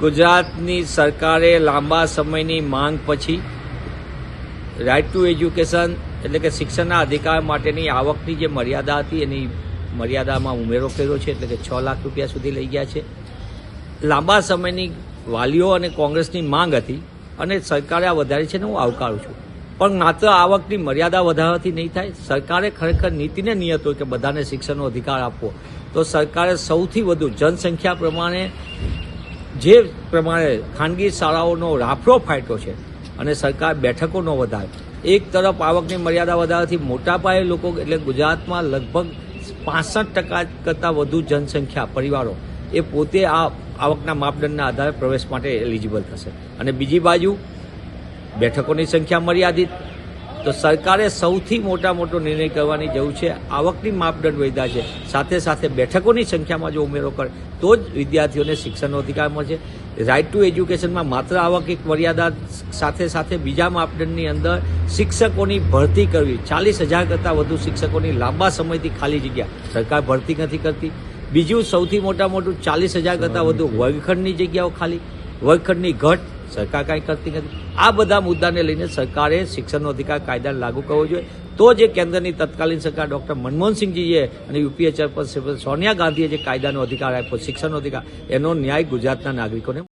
ગુજરાતની સરકારે લાંબા સમયની માંગ પછી રાઇટ ટુ એજ્યુકેશન એટલે કે શિક્ષણના અધિકાર માટેની આવકની જે મર્યાદા હતી, એની મર્યાદામાં ઉમેરો કર્યો છે, એટલે કે છ લાખ રૂપિયા સુધી લઈ ગયા છે. લાંબા સમયની વાલીઓ અને કોંગ્રેસની માંગ હતી અને સરકારે આ વધારી છે ને હું આવકારું છું. પણ માત્ર આવકની મર્યાદા વધારવાથી નહીં થાય, સરકારે ખરેખર નીતિને નિયત હોય કે બધાને શિક્ષણનો અધિકાર આપવો. તો સરકારે સૌથી વધુ જનસંખ્યા પ્રમાણે જે પ્રમાણે ખાનગી શાળાઓનો રાફડો ફાટ્યો છે અને સરકાર બેઠકો ન વધારે. એક તરફ આવકની મર્યાદા વધારવાથી મોટા પાયે લોકો, એટલે ગુજરાતમાં લગભગ પાસઠ ટકા કરતાં વધુ જનસંખ્યા, પરિવારો, એ પોતે આ આવકના માપદંડના આધારે પ્રવેશ માટે એલિજિબલ થશે. અને બીજી બાજુ બેઠકોની સંખ્યા મર્યાદિત તો સરકારે સૌથી મોટા મોટો નિર્ણય કરવાની જરૂર છે. આવકની માપદંડ વધ્યા છે. સાથે સાથે બેઠકોની સંખ્યામાં જો ઉમેરો કરે તો જ વિદ્યાર્થીઓને શિક્ષણનો અધિકાર મળશે રાઇટ ટુ એજ્યુકેશનમાં માત્ર આવક એક મર્યાદા સાથે સાથે બીજા માપદંડની અંદર શિક્ષકોની ભરતી કરવી. ચાલીસ હજાર કરતાં વધુ શિક્ષકોની લાંબા સમયથી ખાલી જગ્યા. સરકાર ભરતી નથી કરતી. બીજું સૌથી મોટા મોટું ચાલીસ હજાર કરતાં વધુ વર્ગખંડની જગ્યાઓ ખાલી. વર્ગખંડની ઘટ સરકાર કાંઈ કરતી નથી. આ બધા મુદ્દાને લઈને સરકારે શિક્ષણનો અધિકાર કાયદા લાગુ કરવો જોઈએ. તો જે કેન્દ્રની તત્કાલીન સરકાર ડૉક્ટર મનમોહનસિંહજીએ અને યુપીએ ચેરપર્સન સોનિયા ગાંધીએ જે કાયદાનો અધિકાર આપ્યો, શિક્ષણનો અધિકાર, એનો ન્યાય ગુજરાતના નાગરિકોને